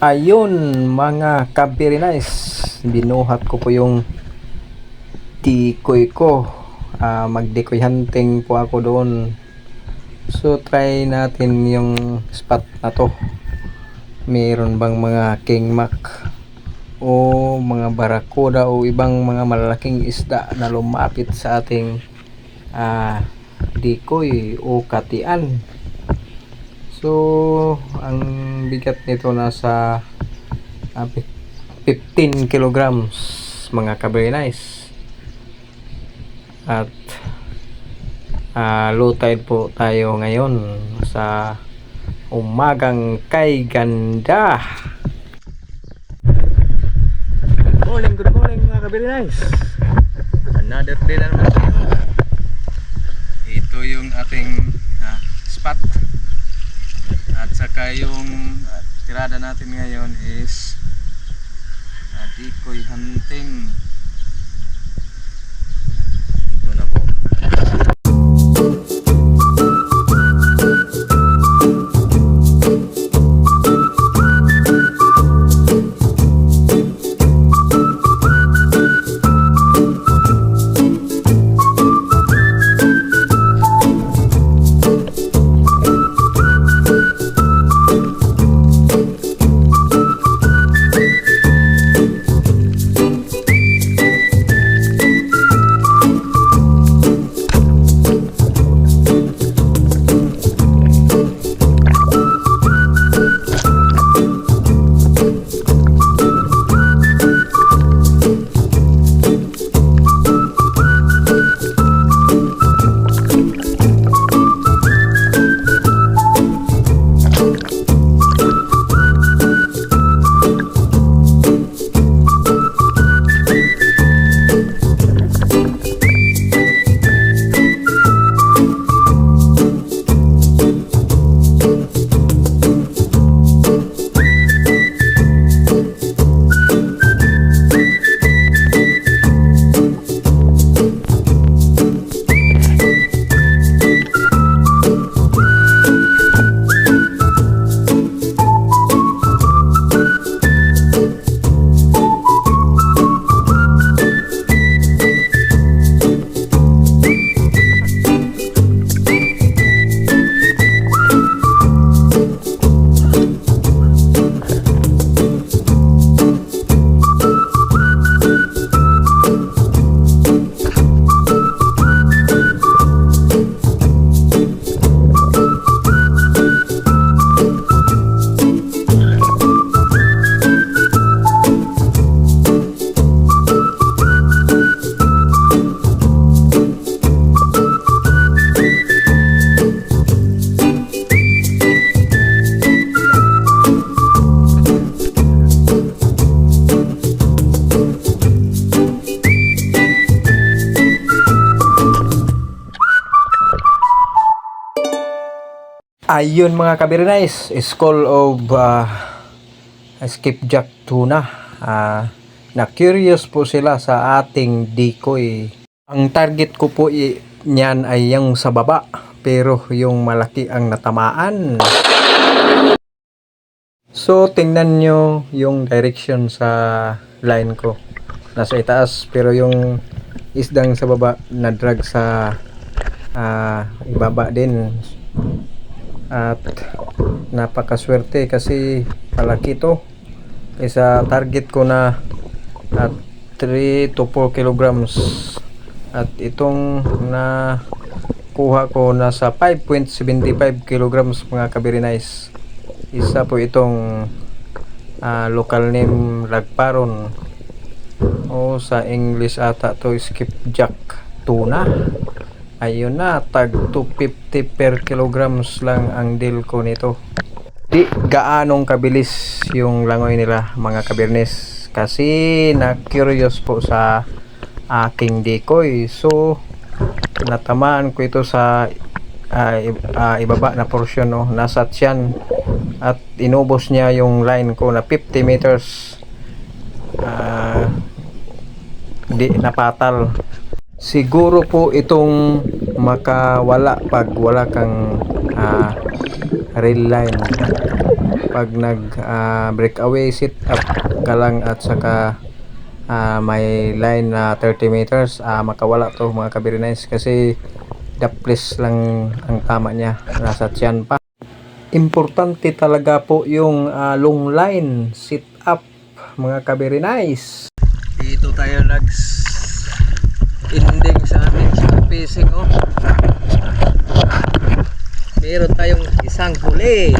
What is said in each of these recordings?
Ayun mga kabirinis, binuhat ko po yung tikoy ko. Ah, mag-decoy hunting po ako doon. So try natin yung spot na to. Meron bang mga king mac o mga barakuda o ibang mga malalaking isda na lumapit sa ating ah, decoy o katian. So, ang bigat nito nasa ah, pi- 15 kilograms mga kabrinais. At ah, low tide po tayo ngayon sa umagang kay ganda. Good morning, good morning mga kabrinais. Another day na naman tayo. Ito yung ating ah, spot. Saka yung uh, tirada natin ngayon is uh, decoy hunting. Ayun mga kabirinize, School of uh, Skipjack Tuna. Ah, na curious po sila sa ating decoy. Ang target ko po i- niyan ay yung sa baba, pero yung malaki ang natamaan. So tingnan nyo yung direction sa line ko. Nasa itaas, pero yung isdang sa baba na drag sa ah, ibaba din at napakaswerte kasi palaki to kaysa target ko na at 3 to 4 kilograms. At itong na kuha ko nasa 5.75 kilograms mga kabirinize isa po itong ah, local name lagparon. O sa English ata to skipjack tuna ayun na tag 250 per kilograms lang ang deal ko nito. Di gaanong kabilis yung langoy nila mga kabirnes? Kasi na curious po sa aking decoy. So natamaan ko ito sa i- ah, ibaba na portion no? Nasa tiyan. At inubos niya yung line ko na 50 meters. Ah, di napatal siguro po itong makawala pag wala kang ah, rail line. Pag nag ah, breakaway sit up ka lang at saka ah, may line na 30 meters ah, makawala to mga kabirinays. Kasi daplis lang ang tama niya. Nasa tiyan pa. Importante talaga po yung ah, long line sit up mga kabirinays. Dito tayo nag ending sa ating spacing oh. Meron tayong isang huli.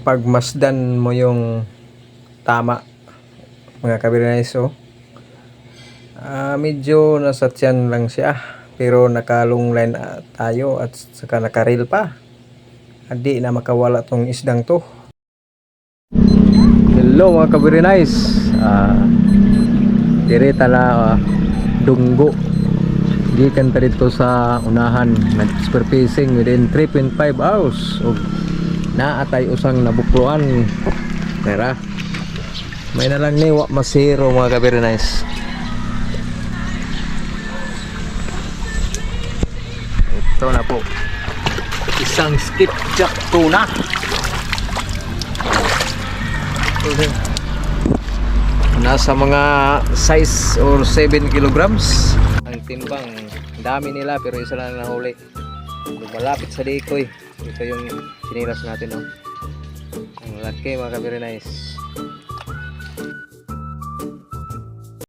Pagmasdan mo yung tama mga kabirinays oh. Ah, medyo nasa tiyan lang siya pero nakalong line ah, tayo at saka nakaril pa. Hindi na makawala tong isdang to. Hello mga kabirinays ah direta na ah, dunggo. Gikan ta dito sa unahan nag superfacing within 3.5 hours. Og naatay usang nabukluan. Tara. May na lang ni wa masiro mga kabirinays ito na po. Isang skipjack tuna nasa mga size or 7 kilograms. Ang timbang dami nila pero isa lang nahuli malapit sa decoy ito yung siniras natin oh. ang laki mga kabiri nice